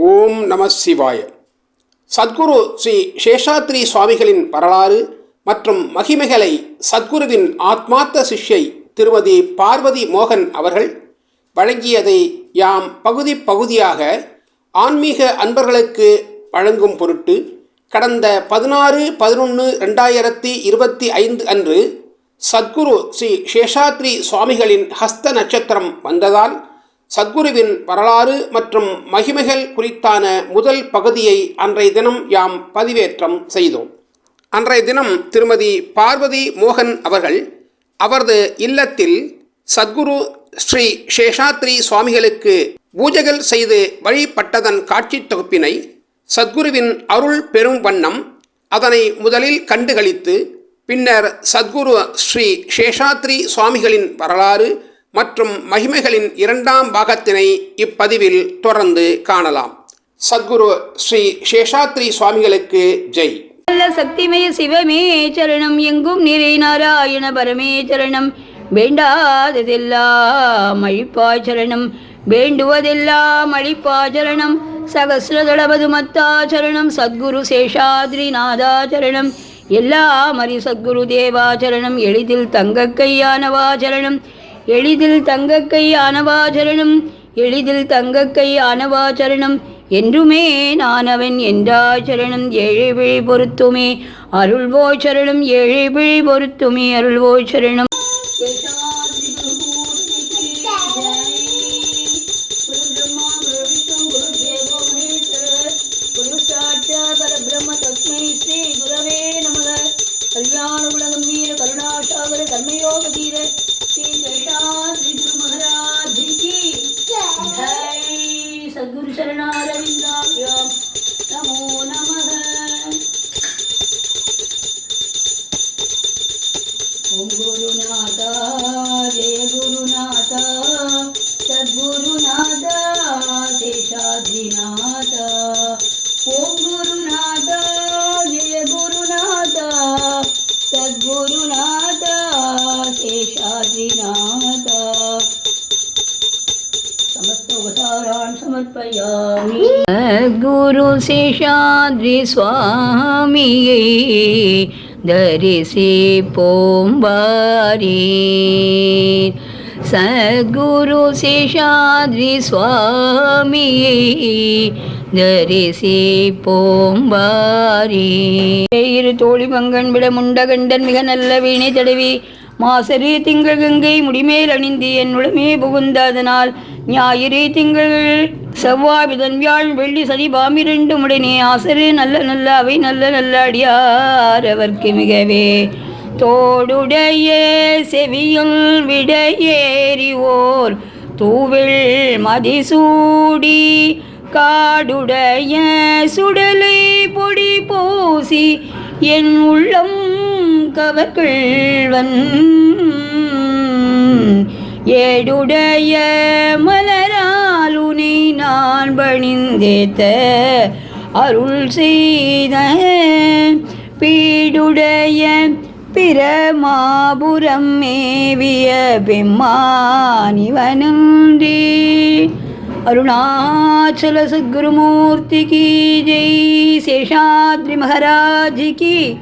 ஓம் நம சிவாய. சத்குரு ஸ்ரீ சேஷாத்ரி சுவாமிகளின் வரலாறு மற்றும் மகிமைகளை சத்குருவின் ஆத்மார்த்த சிஷ்யை திருமதி பார்வதி மோகன் அவர்கள் வழங்கியதை யாம் பகுதி பகுதியாக ஆன்மீக அன்பர்களுக்கு வழங்கும் பொருட்டு கடந்த பதினாறு பதினொன்று ரெண்டாயிரத்தி இருபத்தி ஐந்து அன்று சத்குரு ஸ்ரீ சேஷாத்ரி சுவாமிகளின் ஹஸ்த நட்சத்திரம் வந்ததால் சத்குருவின் வரலாறு மற்றும் மகிமைகள் குறித்தான முதல் பகுதியை அன்றைய தினம் யாம் பதிவேற்றம் செய்தோம். அன்றைய தினம் திருமதி பார்வதி மோகன் அவர்கள் அவரது இல்லத்தில் சத்குரு ஸ்ரீ சேஷாத்ரி சுவாமிகளுக்கு பூஜைகள் செய்து வழிபட்டதன் காட்சி தொகுப்பினை சத்குருவின் அருள் பெரும் வண்ணம் அதனை முதலில் கண்டுகளித்து பின்னர் சத்குரு ஸ்ரீ சேஷாத்ரி சுவாமிகளின் வரலாறு மற்றும் மகிமைகளின் இரண்டாம் பாகத்தினை இப்பதிவில் தொடர்ந்து காணலாம். சத்குரு ஸ்ரீ சேஷாத்ரி சுவாமிகளுக்கு ஜெய். நல்ல சக்திமய சிவமே சரணம். எங்கும் நிறை நாராயண பரமே சரணம். வேண்டாததெல்லாம் அழிப்பாச்சரணம் வேண்டுவதெல்லாம் அழிப்பாச்சரணம் சகசிரதளபது மத்தாச்சரணம் சத்குரு சேஷாத்ரி நாதாச்சரணம் எல்லாம் அறி சத்குரு தேவாச்சரணம் எளிதில் தங்க கையானவாச்சரணம் எளிதில் தங்கக்கை கையானவா எளிதில் தங்கக்கை கையானவா என்றுமே நானவன் என்றாய் சரணம் ஏழை விழி பொருத்துமே. அருள்வோய் சரணம் ஏழை விழி பொருத்துமே அருள்வோய் சத்குரு சரணாரவிந்தாபியாம் சுவாமியை தரிசி போம்பாரீர். சத்குரு சேஷாத்ரி சுவாமியை தரிசி போம்பாரீர். இரு தோழி மங்கன் விட முண்டகண்டன் மிக நல்ல வீணை தடவி மாசரே திங்கள் கங்கை முடிமேல் அணிந்து என் புகுந்ததனால் புகுந்த ஞாயிறு திங்கள் செவ்வாய் புதன் வியாழ் வெள்ளி சனி பாமிரண்டு உடனே ஆசரு நல்ல நல்ல அவை நல்ல நல்ல அடியார் அவர்க்கு மிகவே. தோடுடைய செவியுள் விடையேறிவோர். தூவில் மதிசூடி காடுடைய சுடலை பொடி பூசி என் உள்ளம் கவர்கொள்வன் ஏடுடைய மலராலுனை நான் பணிந்தேத்த அருள் செய்த பீடுடைய பிரமாபுரம் மேவிய பெம்மானிவனன்றி அருணாச்சல சத்குருமூர்த்தி கி. ஜெய். சேஷாத்ரி மகாராஜி கி.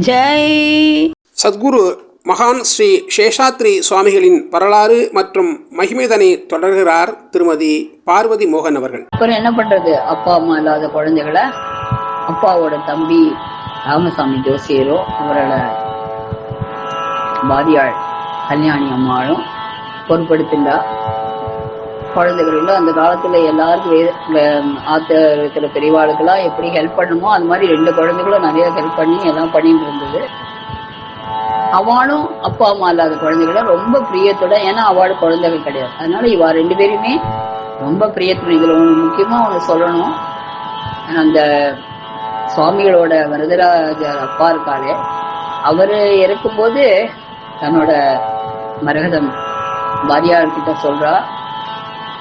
जय சத்குரு மகான் ஸ்ரீ சேஷாத்ரி சுவாமிகளின் வரலாறு மற்றும் மகிமைதனை தொடர்கிறார் திருமதி பார்வதி மோகன் அவர்கள். அப்புறம் என்ன பண்றது? அப்பா அம்மா இல்லாத குழந்தைகளை அப்பாவோட தம்பி ராமசாமி ஜோசியரும் அவரோட பாரியாள் கல்யாணி அம்மாளும் பொறுப்படுத்திண்டா அந்த காலத்துல எல்லாருக்கும் வே- இருக்கிற பெரியவாளுக்கெல்லாம் எப்படி ஹெல்ப் பண்ணுமோ அது மாதிரி ரெண்டு குழந்தைகளும் நிறைய ஹெல்ப் பண்ணி எல்லாம் பண்ணிட்டு இருந்தது. அவளும் அப்பா அம்மா இல்லாத குழந்தைகளை ரொம்ப பிரியத்தோட ஏன்னா அவள் குழந்தைகள் கிடையாது. அதனால இவா ரெண்டு பேருமே ரொம்ப பிரியத்துடன் இதுல ஒன்று முக்கியமா ஒண்ணு சொல்லணும். அந்த சுவாமிகளோட வரதராஜர் அப்பா இருக்காரு. அவரு இறக்கும்போது தன்னோட மரகதம் பாரியார்கிட்ட சொல்றா.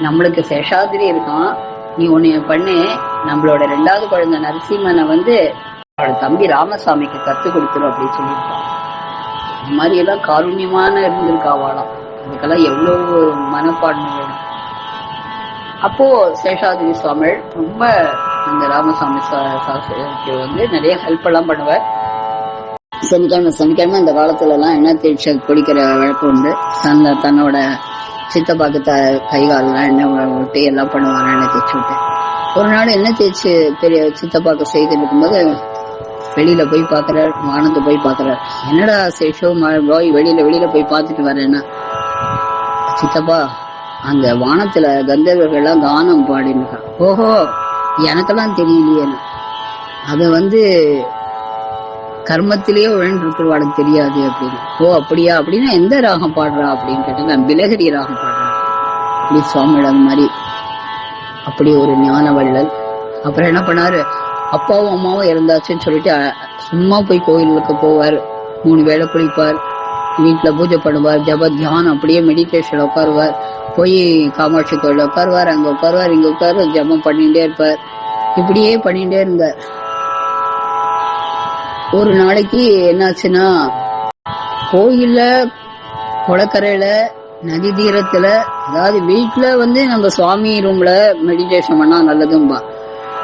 நம்மளுக்கு சேஷாதிரி இருக்கான். நீ உன்னைய பண்ணு. நம்மளோட ரெண்டாவது குழந்தை நரசிம்மனை வந்து அவளோட தம்பி ராமசாமிக்கு கத்து கொடுத்துரும் அப்படின்னு சொல்லியிருக்கான். இந்த மாதிரி எல்லாம் காருண்யமான இருந்திருக்காவாளாம். அதுக்கெல்லாம் எவ்வளவு மனப்பான்மை வேணும். அப்போ சேஷாதிரி சுவாமி ரொம்ப அந்த ராமசாமி சா- சாஸ்திரிக்கு வந்து நிறைய ஹெல்ப் எல்லாம் பண்ணுவார். சனிக்கிழமை சனிக்கிழமை அந்த காலத்துல எல்லாம் என்ன தேய்ச்சி குளிக்கிற வழக்கம் உண்டு. தன்னை தன்னோட சித்தப்பாக்கு த கை காலெல்லாம் எண்ணெய் விட்டு எல்லாம் பண்ணுவாங்க எண்ணெய் தேய்ச்சி விட்டு ஒரு நாள் எண்ணெய் தேய்ச்சி பெரிய சித்தப்பாக்கு செய்துட்டு இருக்கும்போது வெளியில போய் பார்க்கறார் வானத்தை போய் பார்க்கறார். என்னடா சேஷோ ம- போய் வெளியில வெளியில போய் பார்த்துட்டு வரேன்னா? சித்தப்பா அந்த வானத்துல கந்தர்வர்கள்லாம் கானம் பாடின்னு ஓஹோ எனக்கெல்லாம் தெரியலையே அது வந்து கர்மத்திலேயே உழன்றிருக்கிறவாளுக்கு தெரியாது அப்படின்னு. ஓ அப்படியா? அப்படின்னா எந்த ராகம் பாடுறா அப்படின்னு கேட்டா நான் பிலகரி ராகம் பாடுறேன் அப்படி சுவாமியோட அந்த மாதிரி. அப்படி ஒரு ஞான வள்ளல். அப்புறம் என்ன பண்ணாரு? அப்பாவும் அம்மாவும் இறந்தாச்சுன்னு சொல்லிட்டு சும்மா போய் கோயிலுக்கு போவார். மூணு வேளை குளிப்பார். வீட்டில் பூஜை பண்ணுவார். ஜப தியானம் அப்படியே மெடிடேஷன் உட்காருவார். போய் காமாட்சி கோயில் உட்காருவார். அங்கே உட்காருவார் இங்கே உட்காரு ஜபம் பண்ணிகிட்டே இருப்பார். இப்படியே பண்ணிகிட்டே இருந்தார். ஒரு நாளைக்கு என்னாச்சுன்னா கோயில்ல குளக்கரையில நதி தீரத்துல அதாவது வீட்டுல வந்து நம்ம சுவாமி ரூம்ல மெடிடேஷன் பண்ணா நல்லதும்பா.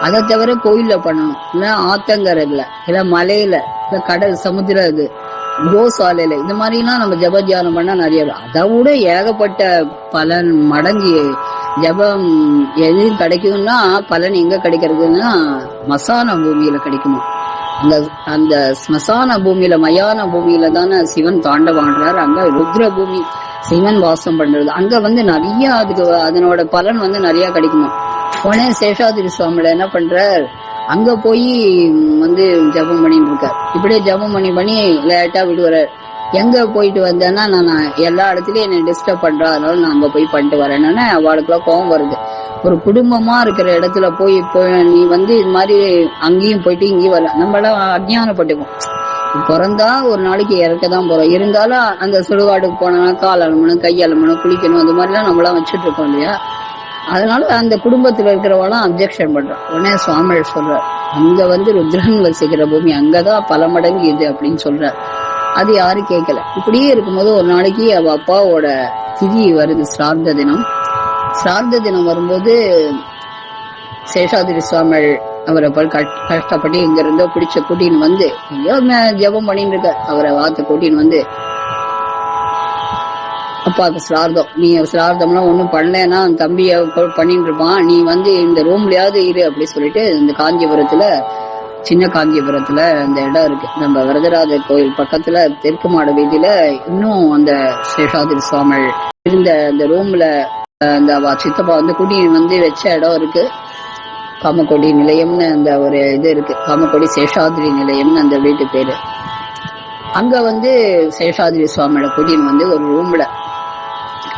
அதை தவிர கோயில்ல பண்ணணும். இல்ல ஆத்தங்கரையில இல்ல மலையில இல்ல கடல் சமுத்திரம் இது கோசாலையில. இந்த மாதிரிலாம் நம்ம ஜப தியானம் பண்ணா நிறைய அதை விட ஏகப்பட்ட பலன் மடங்கு ஜபம் எது கிடைக்கும்னா பலன் எங்க கிடைக்கிறதுன்னா மசான பூமியில கிடைக்குமா? அந்த அந்த ஸ்மசான பூமியில மயான பூமியில தானே சிவன் தாண்டவாடுறாரு. அங்க ருத்ர பூமி சிவன் வாசம் பண்றது. அங்க வந்து நிறைய அதுக்கு அதனோட பலன் வந்து நிறைய கிடைக்குமா உடனே சேஷாதிரி சுவாமியில என்ன பண்றார்? அங்க போய் வந்து ஜபம் பண்ணிட்டு இருக்கார். இப்படியே ஜபம் பண்ணி பண்ணி லேட்டா விடுவார் எங்க போயிட்டு வந்தேன்னா நான் எல்லா இடத்துலயும் என்னை டிஸ்டர்ப் பண்றா. அதனால நான் அங்க போய் பண்ணிட்டு வரேன்னு அவளுக்குலாம் கோவம் வருது. ஒரு குடும்பமா இருக்கிற இடத்துல போய் போய் நீ வந்து இது மாதிரி அங்கேயும் போயிட்டு இங்கேயும் வரல நம்மளாம் அஜ்ஞானப்பட்டுக்கும் பிறந்தா ஒரு நாளைக்கு இறக்க தான் போறோம். இருந்தாலும் அந்த சுடுகாடுக்கு போனோம்னா கால் அலமணும் கை அலமணும் குளிக்கணும் அந்த மாதிரிலாம் நம்மளாம் வச்சுட்டு இருக்கோம் இல்லையா? அதனால அந்த குடும்பத்துல இருக்கிறவெல்லாம் அப்ஜெக்ஷன் பண்றான் உடனே சுவாமிகள் சொல்றார் அங்க வந்து ருத்ரன் வசிக்கிற பூமி அங்கதான் பல மடங்கு இது அப்படின்னு சொல்றார். அது யாரும் கேட்கல. இப்படியே இருக்கும்போது ஒரு நாளைக்கு அவ அப்பாவோட திதி வருது சிரார்த்த தினம். சிரார்த்த தினம் வரும்போது சேஷாதிரி சுவாமி அவரை போல் கட்- கஷ்டப்பட்டு இங்க இருந்தோ பிடிச்ச கூட்டின்னு வந்து ஐயோ ஜபம் பண்ணிட்டு இருக்க அவரை வாத்து கூட்டின்னு வந்து அப்பாவுக்கு சிரார்த்தம். நீ சிரார்த்தம்லாம் ஒன்றும் பண்ணலன்னா தம்பிய பண்ணிட்டு இருப்பான். நீ வந்து இந்த ரூம்லயாவது இரு அப்படின்னு சொல்லிட்டு இந்த காஞ்சிபுரத்துல சின்ன காஞ்சிபுரத்துல அந்த இடம் இருக்கு. நம்ம வரதராஜ கோயில் பக்கத்துல தெற்கு மாட வீதியில இன்னும் அந்த சேஷாதிரி சுவாமி இருந்த அந்த ரூம்ல அந்த சித்தப்பா வந்து குடி வந்து வச்ச இடம் இருக்கு. காமக்கொடி நிலையம்னு அந்த ஒரு இது இருக்கு. காமக்கொடி சேஷாதிரி நிலையம்னு அந்த வீட்டு பேரு. அங்க வந்து சேஷாதிரி சுவாமியோட குடியின் வந்து ஒரு ரூம்ல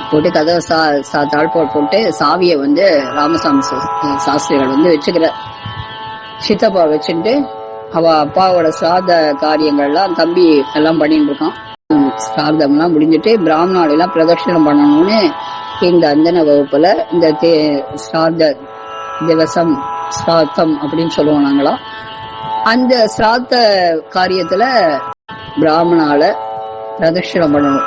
போட்டு கதவை சா சா தாழ்பால் போட்டு சாவியை வந்து ராமசாமி சாஸ்திரிகள் வந்து வச்சுக்கிறார் சித்தப்பா வச்சுட்டு அவ அப்பாவோட சாத காரியங்கள்லாம் தம்பி எல்லாம் பண்ணிட்டு இருக்கான். சாதம் எல்லாம் முடிஞ்சிட்டு பிராமணாள் எல்லாம் பிரதட்சணம் பண்ணணும்னு இந்த அந்தன வகுப்புல இந்த தே- சிரார்த்த திவசம் ஸ்ராத்தம் அப்படின்னு சொல்லுவோம் நாங்களாம். அந்த சிராத்த காரியத்துல பிராமணால பிரதட்சணம் பண்ணணும்.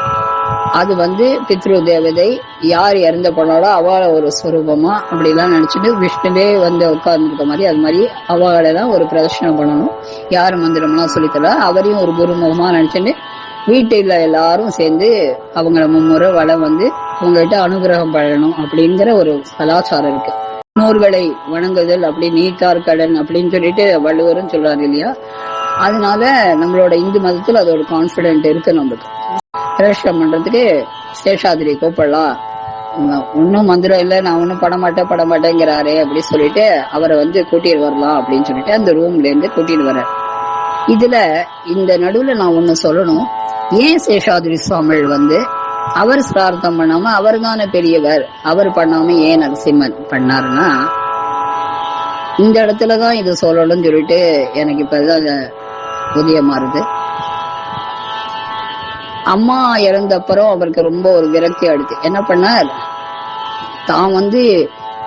அது வந்து பித்ரு தேவதை யார் இறந்து போனாலோ அவளை ஒரு ஸ்வரூபமா அப்படிலாம் நினைச்சிட்டு விஷ்ணுவே வந்து உட்கார்ந்துருக்க மாதிரி அது மாதிரி அவளெல்லாம் ஒரு பிரதர்ஷனம் பண்ணணும். யார் மந்திரம்லாம் சொல்லித்தர அவரையும் ஒரு குருமுகமா நினைச்சிட்டு வீட்டில் எல்லாரும் சேர்ந்து அவங்கள மும்முறை வளம் வந்து உங்கள்கிட்ட அனுகிரகம் பண்ணணும் அப்படிங்கிற ஒரு கலாச்சாரம் இருக்கு. முன்னோர்களை வணங்குதல் அப்படி நீத்தார் கடன் அப்படின்னு சொல்லிட்டு வள்ளுவரும் சொல்றாரு இல்லையா? அதனால நம்மளோட இந்து மதத்துல அதோட கான்பிடென்ட் இருக்கு நம்மளுக்கு. பிரவேசம் பண்றதுக்கு சேஷாதிரி கூப்பிடலாம். ஒன்னும் மந்திரம் இல்லை நான் ஒன்னும் பட மாட்டேன் பட மாட்டேங்கிறாரே சொல்லிட்டு அவரை வந்து கூட்டிட்டு வரலாம் அப்படின்னு சொல்லிட்டு அந்த ரூம்ல இருந்து கூட்டிட்டு வர இதுல இந்த நடுவுல நான் ஒன்னு சொல்லணும். ஏன் சேஷாதிரி சுவாமி வந்து அவர் சிரார்த்தம் பண்ணாம அவர் தானே பெரியவர்? அவர் பண்ணாம ஏன் நரசிம்மன் பண்ணாருன்னா இந்த இடத்துலதான் இது சொல்லணும்னு சொல்லிட்டு எனக்கு இப்பதான் உதயமாறுது அம்மா இறந்த அப்புறம் அவருக்கு ரொம்ப ஒரு விரக்தி அடுத்து என்ன பண்ணார்? தான் வந்து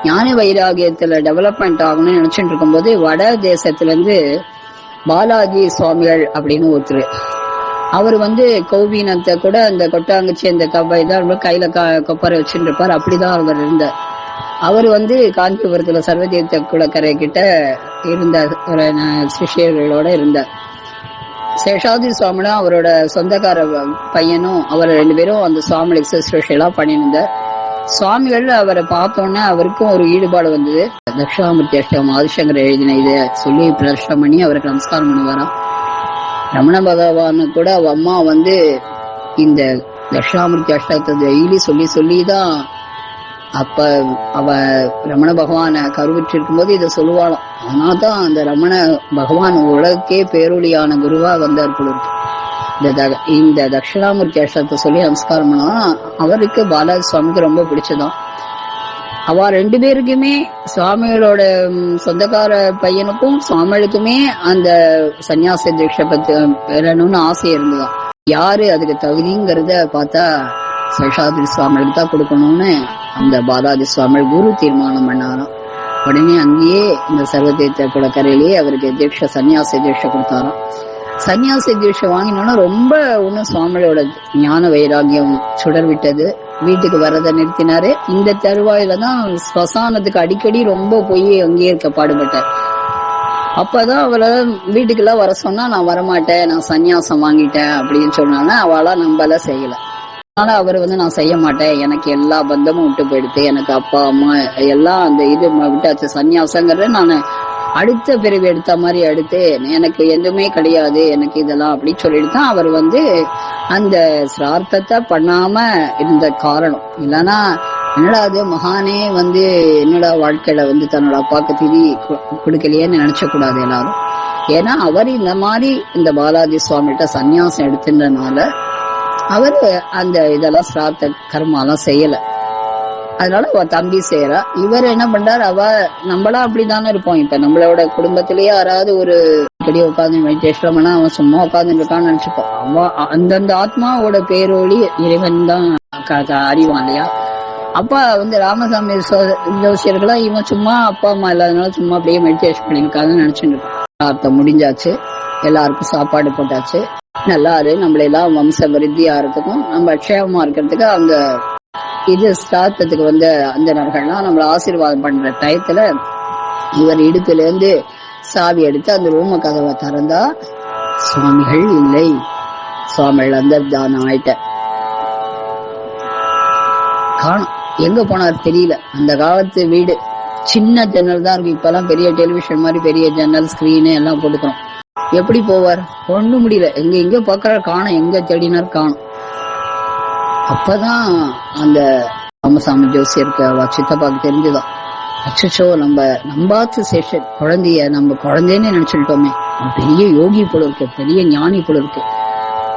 ஞான வைராகியத்துல டெவலப்மெண்ட் ஆகணும்னு நினைச்சிட்டு இருக்கும்போது வட தேசத்துல இருந்து பாலாஜி சுவாமிகள் அப்படின்னு ஒருத்தர் அவர் வந்து கௌபீனத்தை கூட அந்த கொட்டாங்கச்சி அந்த கவ்வை தான் கையில க கொப்பரை வச்சுட்டு இருப்பார் அப்படிதான் அவர் இருந்தார். அவர் வந்து காஞ்சிபுரத்துல சர்வதீர்த்த குளக்கரை கிட்ட இருந்த சிஷியர்களோட இருந்தார். சேஷாதி சுவாமினா அவரோட சொந்தக்கார பையனும் அவர் ரெண்டு பேரும் அந்த சுவாமி சுசுரூஷையெல்லாம் பண்ணியிருந்தார். சுவாமிகள் அவரை பார்த்தோன்னே அவருக்கும் ஒரு ஈடுபாடு வந்தது. தட்சிணாமூர்த்தி அஷ்டம் ஆதிசங்கர் எழுதின இதை சொல்லி பிரதர்ஷனம் பண்ணி அவருக்கு நமஸ்காரம் பண்ணுவாராம். ரமண பகவானு கூட அவ அம்மா வந்து இந்த தட்சிணாமூர்த்தி அஷ்டத்தை டெய்லி சொல்லி சொல்லி தான் அப்ப அவ ரமண பகவானை கருவிற்றிருக்கும் போது இதை சொல்லுவாளாம். அதனால்தான் அந்த ரமண பகவான் உலகே பேரொழியான குருவா வந்தார் போல இந்த த- இந்த தட்சிணாமூர்த்தி அஷ்டத்தை சொல்லி நமஸ்காரம் பண்ணா அவருக்கு பாலாஜி சுவாமிக்கு ரொம்ப பிடிச்சதான் அவ ரெண்டு பேருக்குமே சுவாமிகளோட சொந்தக்கார பையனுக்கும் சுவாமிகளுக்குமே அந்த சன்னியாச தீட்சை பத்தி பெறணும்னு ஆசை இருந்ததாம் யாரு அதுக்கு தகுதிங்கிறத பார்த்தா சேஷாதிரி சுவாமிகளுக்கு தான் கொடுக்கணும்னு அந்த பாலாதி சுவாமிகள் குரு தீர்மானம் பண்ணாராம். உடனே அங்கேயே இந்த சர்வதீர்த்த குளக்கரையிலேயே அவருக்கு தீட்சை சன்னியாச தீட்சை கொடுத்தாராம். சன்னியாச தீட்சை வாங்கினோன்னா ரொம்ப ஒன்றும் சுவாமியோட ஞான வைராகியம் சுடர் விட்டது வீட்டுக்கு வரதை நிறுத்தினாரு. இந்த தருவாயில தான் ஸ்மசானத்துக்கு அடிக்கடி ரொம்ப போய் அங்கேயே இருக்க பாடுபட்டார். அப்பதான் அவளை வீட்டுக்கெல்லாம் வர சொன்னா நான் வரமாட்டேன் நான் சன்னியாசம் வாங்கிட்டேன் அப்படின்னு சொன்னாங்க. அவளா நம்பல செய்யல. அதனால அவர் வந்து நான் செய்ய மாட்டேன். எனக்கு எல்லா பந்தமும் விட்டு போயிடுது. எனக்கு அப்பா அம்மா எல்லாம் அந்த இது விட்டாச்சு. சன்னியாசங்கிறத நான் அடுத்த பிறவி எடுத்த மாதிரி எடுத்து எனக்கு எதுவுமே கிடையாது எனக்கு இதெல்லாம் அப்படின்னு சொல்லிட்டு தான் அவர் வந்து அந்த சிரார்த்தத்தை பண்ணாம இருந்த காரணம். இல்லைன்னா என்னடா அது மகானே வந்து என்னடா வாழ்க்கையில வந்து தன்னோட அப்பாவுக்கு திதி கு- கொடுக்கலையேன்னு நினைச்ச கூடாது எல்லாரும். ஏன்னா அவர் இந்த மாதிரி இந்த பாலாஜி சுவாமிகிட்ட சன்னியாசம் எடுத்துன்றனால அவர் அந்த இதெல்லாம் சிரார்த்த கர்மாலாம் செய்யலை. அதனால அவ தம்பி செய்யறா இவர் என்ன பண்றாரு அவ நம்மளா அப்படிதானே இருப்போம். இப்ப நம்மளோட குடும்பத்திலேயே யாராவது ஒரு இப்படி உட்காந்து மெடிடேஷன் பண்ணா அவன் சும்மா உட்காந்து இருக்கான்னு நினைச்சுப்போம். அவன் அந்தந்த ஆத்மாவோட பேரொழி இறைவன் தான் அறிவான் இல்லையா? அப்பா வந்து ராமசாமி ஜோசியர்களா இவன் சும்மா அப்பா அம்மா இல்லாதனால சும்மா அப்படியே மெடிடேஷன் பண்ணியிருக்காங்கன்னு நினைச்சுட்டு இருக்கான். அர்த்தம் முடிஞ்சாச்சு. எல்லாருக்கும் சாப்பாடு போட்டாச்சு. நல்லாரு நம்மளெல்லாம் வம்ச விருத்தியா ஆகிறதுக்கும் நம்ம அக்ஷயமா இருக்கிறதுக்கு அந்த இது ஸ்தாத்தத்துக்கு வந்த அந்தனர்கள்லாம் நம்மள ஆசீர்வாதம் பண்ற டயத்துல இவர் இடுப்புல இருந்து சாவி எடுத்து அந்த ரூம கதவை திறந்தா சுவாமிகள் இல்லை. சுவாமிகள் அந்தர்தானம் ஆயிட்ட. காணும். எங்க போனார் தெரியல. அந்த காலத்து வீடு சின்ன ஜன்னல் தான் இருக்கு. இப்பெல்லாம் பெரிய டெலிவிஷன் மாதிரி பெரிய ஜன்னல் ஸ்கிரீனு எல்லாம் போட்டுக்கிறோம். எப்படி போவார்? ஒண்ணும் முடியல. எங்க எங்க பாக்குறாரு காணும். எங்க தேடினார்? காணும். அப்பதான் அந்த ராமசாமி ஜோசியருக்கு அவ சித்தப்பாக்கு தெரிஞ்சுதான் அச்சோ நம்ம நம்பாத்து சேஷன் குழந்தைய நம்ம குழந்தைன்னு நினைச்சுட்டோமே பெரிய யோகி போல இருக்கு பெரிய ஞானி போல இருக்கு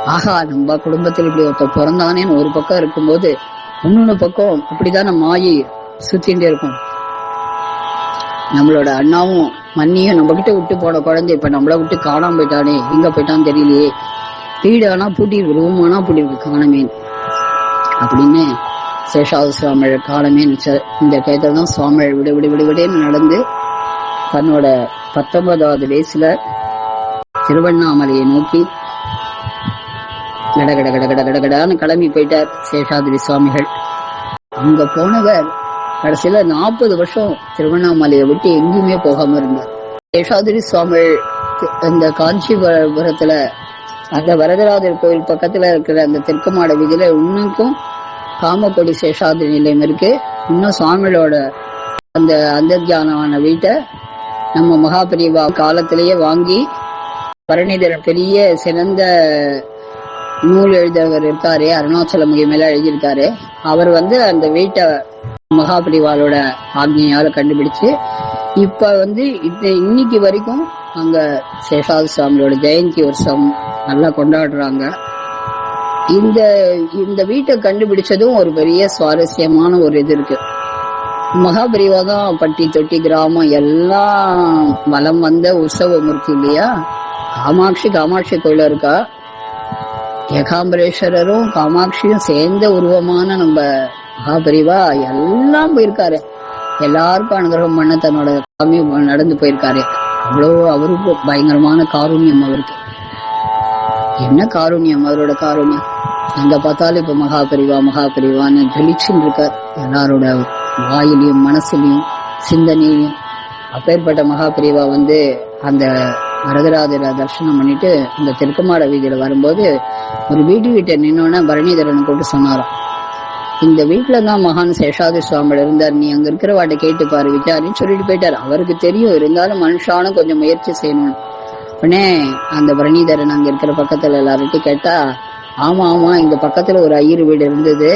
ஆஹா நம்ம குடும்பத்தில் இப்படி ஒருத்த பிறந்தானேன்னு ஒரு பக்கம் இருக்கும்போது இன்னொன்னு பக்கம் அப்படிதான் நம்ம மாயி சுத்திண்டே இருக்கும். நம்மளோட அண்ணாவும் மண்ணியும் நம்ம கிட்ட விட்டு போன குழந்தை இப்ப நம்மள விட்டு காணாம போயிட்டானே எங்க போயிட்டான்னு தெரியலையே. வீடு ஆனா பூட்டி ரூம் ஆனா பூட்டிருக்கு காணமே. அப்படின்னு சேஷாவது சுவாமிகள் காலமே இந்த டயத்துல தான் சுவாமிகள் விடு விடு விடுவிடேன்னு நடந்து தன்னோட பத்தொன்பதாவது வயசுல திருவண்ணாமலையை நோக்கி கட கட கட கட கிளம்பி போயிட்டார் சேஷாதிரி சுவாமிகள். அங்க போனவர் கடைசியில நாற்பது வருஷம் திருவண்ணாமலையை விட்டு எங்கேயுமே போகாம இருந்தார். சேஷாதிரி சுவாமிகள் அந்த இந்த காஞ்சிபுரத்துல அந்த வரதராஜர் கோயில் பக்கத்துல இருக்கிற அந்த தெற்கு மாட வீதியில இன்னும் காமக்கொடி சேஷாதி நிலையம் இருக்கு. இன்னும் சுவாமிகளோட அந்த அந்தர்தியானமான வீட்டை நம்ம மகாபரிவா காலத்திலேயே வாங்கி பரணிதர் பெரிய சிறந்த நூல் எழுதவர் இருக்காரு. அருணாச்சல முகமையில எழுதியிருக்காரு. அவர் வந்து அந்த வீட்டை மகாபரிவாலோட ஆக்னியால கண்டுபிடிச்சு இப்ப வந்து இந்த இன்னைக்கு வரைக்கும் அங்க சேஷாதி சுவாமியோட ஜெயந்தி வருஷம் நல்லா கொண்டாடுறாங்க. இந்த இந்த வீட்டை கண்டுபிடிச்சதும் ஒரு பெரிய சுவாரஸ்யமான ஒரு இது இருக்கு. மகாபரிவா தான் பட்டி தொட்டி கிராமம் எல்லாம் வலம் வந்த உற்சவமூர்த்தி இல்லையா? காமாட்சி காமாட்சி கோயில இருக்கா? ஏகாம்பரேஸ்வரரும் காமாட்சியும் சேர்ந்த உருவமான நம்ம மகாபரிவா எல்லாம் போயிருக்காரு. எல்லாருக்கும் அனுகிரகம் பண்ண தன்னோட சாமி நடந்து போயிருக்காரு. அவ்வளோ அவருக்கு பயங்கரமான காரூண்யம் அவருக்கு. என்ன காரூண்யம் அவரோட காரூண்யம்? எங்க பார்த்தாலும் இப்ப மகா பிரிவான்னு ஜொலிச்சுன்னு இருக்கார். எல்லாரோட வாயிலையும் மனசுலையும் சிந்தனையும் அப்பேற்பட்ட மகாபிரிவா வந்து அந்த வரதராஜரை தரிசனம் பண்ணிட்டு இந்த தெற்குமாட வீதியில வரும்போது ஒரு வீட்டு வீட்டை நின்னோன்னா பரணிதரன் கூட்டு சொன்னாராம். இந்த வீட்டுல தான் மகான் சேஷாதி சுவாமியில் இருந்தார். நீ அங்க இருக்கிற வாட்டை கேட்டு பாரு விட்டாருன்னு சொல்லிட்டு போயிட்டார். அவருக்கு தெரியும் இருந்தாலும் மனுஷானும் கொஞ்சம் முயற்சி செய்யணும் உடனே அந்த பரணிதரன் அங்க இருக்கிற பக்கத்துல எல்லார்கிட்டையும் கேட்டா ஆமா ஆமா இந்த பக்கத்துல ஒரு ஐயர் வீடு இருந்தது.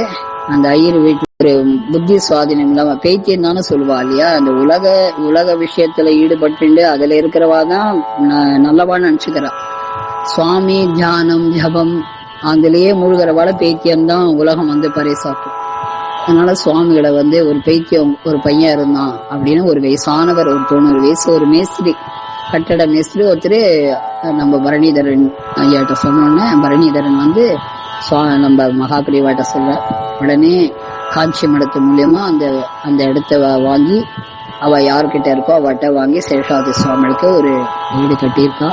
அந்த ஐயர் வீட்டுல ஒரு புத்தி சுவாதீனம் இல்லாம பேத்தியம் தானே சொல்லுவா இல்லையா? அந்த உலக உலக விஷயத்துல ஈடுபட்டு அதுல இருக்கிறவா தான் ந- நல்லவா நினைச்சுக்கிறா. சுவாமி தியானம் ஜபம் அதுலயே மூழ்கிறவாட பேத்தியம் தான் உலகம் வந்து பறைசாக்கும் அதனால சுவாமிகளை வந்து ஒரு பைத்தியம் ஒரு பையன் இருந்தான் அப்படின்னு ஒரு வயசானவர் ஒரு தொண்ணூறு வயசு ஒரு மேஸ்திரி. கட்டட மேஸ்திரி ஒருத்தர் நம்ம பரணிதரன் ஐயாட்ட சொன்னோன்னே பரணிதரன் வந்து சுவா- நம்ம மகாபிரிவாட்ட சொல்ல உடனே காஞ்சி மடத்து மூலியமா அந்த அந்த இடத்த வாங்கி அவ யார்கிட்ட இருக்கோ அவட்ட வாங்கி சேஷாதி சுவாமிகளுக்கு ஒரு வீடு கட்டியிருக்கா.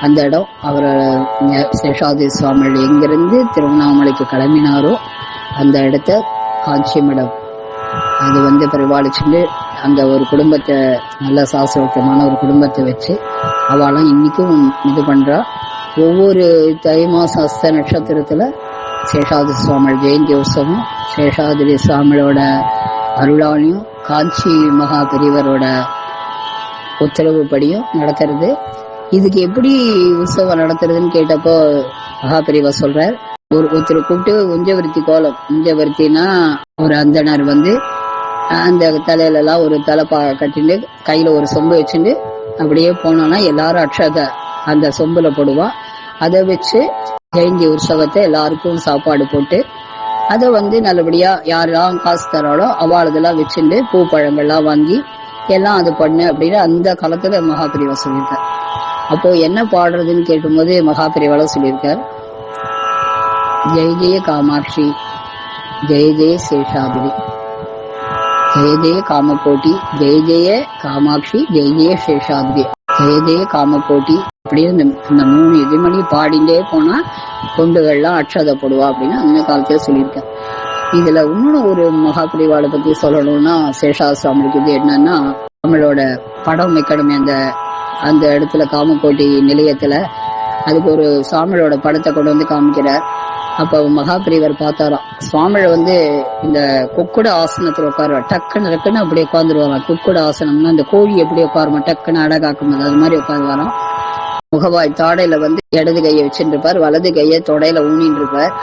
அந்த இடம் அவர் சேஷாதி சுவாமிகள் எங்கிருந்து திருவண்ணாமலைக்கு கிளம்பினாரோ அந்த இடத்த காஞ்சி மடம். அது வந்து பரிபாலிச்சுட்டு அந்த ஒரு குடும்பத்தை நல்ல சாஸ்திரோத்தமான ஒரு குடும்பத்தை வச்சு அவளும் இன்றைக்கும் இது பண்ணுறா ஒவ்வொரு தை மாதம் அஸ்த நட்சத்திரத்தில் சேஷாதி சுவாமிகள் ஜெயந்தி உற்சவம் சேஷாதிரி சுவாமியோட அருளாலையும் காஞ்சி மகா பெரியவரோட உத்தரவுப்படியும் நடத்துறது. இதுக்கு எப்படி உற்சவம் நடத்துறதுன்னு கேட்டப்போ மகாபிரிவா சொல்றார். ஒரு ஒருத்தர் கூப்பிட்டு உஞ்சவருத்தி கோலம். உஞ்சவருத்தினா ஒரு அந்தனர் வந்து அந்த தலையிலலாம் ஒரு தலைப்பா கட்டிட்டு கையில் ஒரு சொம்பு வச்சுட்டு அப்படியே போனோம்னா எல்லாரும் அக்ஷத அந்த சொம்புல போடுவோம் அதை வச்சு ஜெயந்தி உற்சவத்தை எல்லாருக்கும் சாப்பாடு போட்டு அதை வந்து நல்லபடியா யாரெல்லாம் காசு தராளோ அவாளுதெல்லாம் வச்சுட்டு பூ பழங்கள்லாம் வாங்கி எல்லாம் அது பண்ணு அப்படின்னு அந்த காலத்துல மகாபிரிவா சொல்லியிருக்கார். அப்போ என்ன பாடுறதுன்னு கேட்கும்போது மகாபிரிவால சொல்லியிருக்கார். ஜெய ஜெய காமாட்சி ஜெய ஜெய சேஷாதிரி ஜெய ஜெய காமக்கோட்டி ஜெய ஜெய காமாட்சி ஜெய ஜெய சேஷாத்ரி. ஜெய ஜெய காமக்கோட்டி அப்படியே இந்த இந்த மூணு எதிர்மணி பாடிண்டே போனா தொண்டுகள்லாம் அக்ஷதை அப்படின்னு அந்த காலத்துல சொல்லியிருக்கேன். இதுல இன்னொன்னு ஒரு மகாபிரிவாளை பத்தி சொல்லணும்னா சேஷா சுவாமிக்கு இது என்னன்னா நம்மளோட படம் வைக்கணுமே அந்த அந்த இடத்துல காமக்கோட்டி நிலையத்துல. அதுக்கு ஒரு சுவாமியோட படத்தை கொண்டு வந்து காமிக்கிறார். அப்ப மகாபிரிவர் பார்த்தாராம். சுவாமியை வந்து இந்த கொக்குட ஆசனத்துல உட்காருவார். டக்குன்னு டக்குன்னு அப்படி உட்காந்துருவாராம் கொக்குட ஆசனம்னா அந்த கோழி எப்படி உட்காருமா டக்குன்னு அடகாக்கும் அது மாதிரி உட்காருவாராம். முகவாய் தாடையில வந்து இடது கையை வச்சுட்டு இருப்பார் வலது கையை தொடையில ஊனின்னு இருப்பார்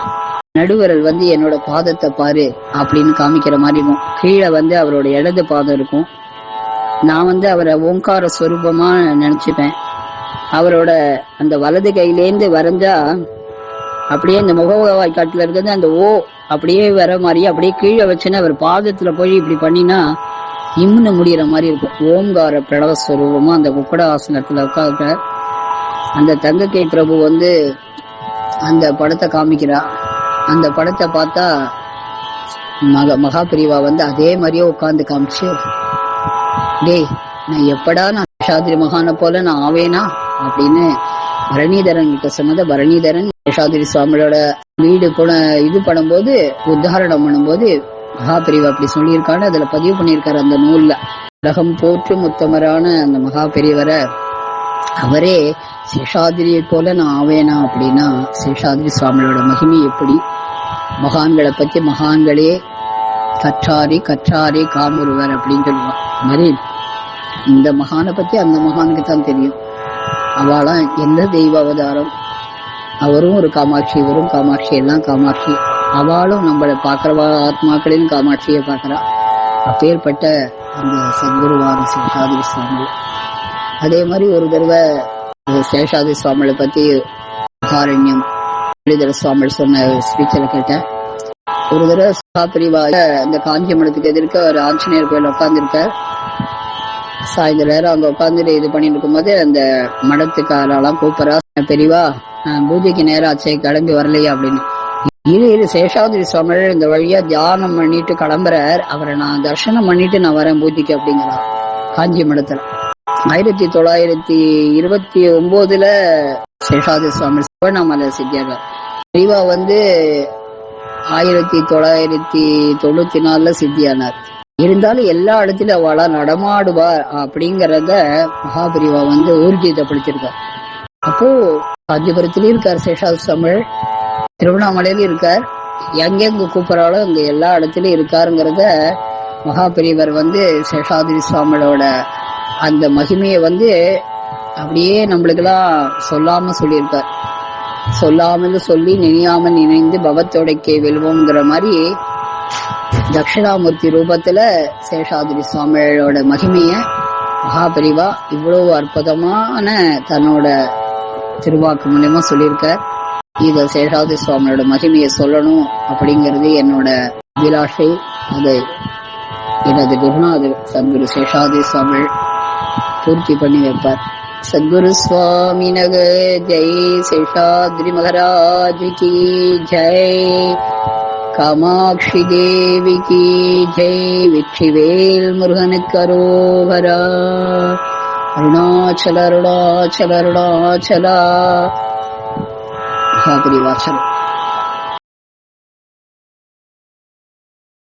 நடுவரல் வந்து என்னோட பாதத்தை பாரு அப்படின்னு காமிக்கிற மாதிரி இருக்கும். கீழே வந்து அவரோட இடது பாதம் இருக்கும். நான் வந்து அவரை ஓங்கார ஸ்வரூபமா நினைச்சுப்பேன். அவரோட அந்த வலது கையிலேந்து வரைஞ்சா அப்படியே இந்த முகவாய் காட்டுல இருக்கிறது அந்த ஓ அப்படியே வர மாதிரி அப்படியே கீழே வச்சுன்னு அவர் பாதத்துல போய் இப்படி பண்ணினா இம்னு முடிகிற மாதிரி இருக்கும். ஓம்கார பிரணவ ஸ்வரூபமா அந்த உக்கட ஆசனத்துல உட்காந்து அந்த தங்கக்கை பிரபு வந்து அந்த படத்தை காமிக்கிறா. அந்த படத்தை பார்த்தா மக மகா பிரிவா வந்து அதே மாதிரியே உட்காந்து காமிச்சு டேய் நான் எப்படா நான் சாதிரி மகானை போல நான் ஆவேனா? அப்படின்னு பரணிதரன் கிட்ட சொன்னதை பரணிதரன் சேஷாதிரி சுவாமியோட வீடு போன இது பண்ணும்போது உத்தாரணம் பண்ணும்போது மகாபிரிவா அப்படி சொல்லியிருக்காரு அதுல பதிவு பண்ணியிருக்காரு அந்த நூல்ல. உலகம் போற்று முத்தமரான அந்த மகாபெரியவரை அவரே சேஷாதிரியை போல நான் ஆவேனா அப்படின்னா சேஷாதிரி சுவாமியோட மகிமை எப்படி? மகான்களை பத்தி மகான்களே கற்றாரி கற்றாரி காமுருவர் அப்படின்னு சொல்லுவான் மாதிரி இந்த மகானை பத்தி அந்த மகானுக்கு தான் தெரியும். அவளாம் எந்த தெய்வ அவதாரம் அவரும் ஒரு காமாட்சி இவரும் காமாட்சி எல்லாம் காமாட்சி. அவளும் நம்மளை பார்க்குறவா ஆத்மாக்களின் காமாட்சியை பார்க்குறா. அப்பேற்பட்ட அந்த சத்குருவான சேஷாதி சுவாமி. அதே மாதிரி ஒரு தடவை சேஷாதி சுவாமிகளை பத்தி காரண்யம் எளிதர சுவாமி சொன்ன ஸ்பீச்சில் கேட்டேன். ஒரு தடவை சகாபிரிவாக அந்த காஞ்சிமடத்துக்கு எதிர்க்க ஒரு ஆஞ்சநேயர் கோயில் உட்காந்துருக்கார் சாயந்தரம் நேரம் அங்க உட்காந்துட்டு இது பண்ணிட்டு இருக்கும்போது அந்த மடத்துக்காரெல்லாம் கூப்பிடறா பெரியவா பூஜைக்கு நேரம் ஆச்சே கிளம்பி வரலையா அப்படின்னு. இரு இரு சேஷாதிரி சுவாமிகள் இந்த வழியா தியானம் பண்ணிட்டு கிளம்புறார். அவரை நான் தர்சனம் பண்ணிட்டு நான் வரேன் பூஜைக்கு அப்படிங்கிறார். காஞ்சி மடத்துல. ஆயிரத்தி தொள்ளாயிரத்தி இருபத்தி ஒன்பதுல சேஷாதி சுவாமி சிவண்ணாமலை சித்தியார் பெரியவா வந்து ஆயிரத்தி தொள்ளாயிரத்தி தொண்ணூத்தி நாலுல சித்தியானார். இருந்தாலும் எல்லா இடத்துலயும் அவளா நடமாடுவார் அப்படிங்கறத மகாபரிவா வந்து ஊர்ஜிதப்படுத்திருக்கார் அப்போ காஞ்சிபுரத்திலயும் இருக்கார் சேஷாதி தமிழ் திருவண்ணாமலையிலும் இருக்கார். எங்கெங்க கூப்பிட்றாலும் அங்க எல்லா இடத்துலயும் இருக்காருங்கிறத மகா பெரியவர் வந்து சேஷாதிரி சுவாமியோட அந்த மகிமையை வந்து அப்படியே நம்மளுக்கெல்லாம் சொல்லாம சொல்லியிருக்கார். சொல்லாமல் சொல்லி நினையாமல் நினைந்து பவத்தோடைக்கே வெல்வோங்கிற மாதிரி தட்சிணாமூர்த்தி ரூபத்துல சேஷாதிரி சுவாமியோட மகிமைய மகாபரிவா இவ்வளவு அற்புதமான தன்னோட திருவாக்கு மூலியமா சொல்லியிருக்கார் இத சேஷாதி சுவாமியோட மகிமையை சொல்லணும் அப்படிங்கிறது என்னோட அபிலாஷை. அதை எனது குருநாதர் சத்குரு சேஷாதி சுவாமி பூர்த்தி பண்ணி வைப்பார். சத்குரு சுவாமி நக ஜெய் சேஷாத்ரி மகராஜ் கி ஜெய். காமாட்சி தேவி கி ஜெய். வெற்றிவேல் முருகனுக்கு அரோகரா. அருணாச்சல அருணாச்சல அருணாச்சலா மகாபரிவாச்சலம்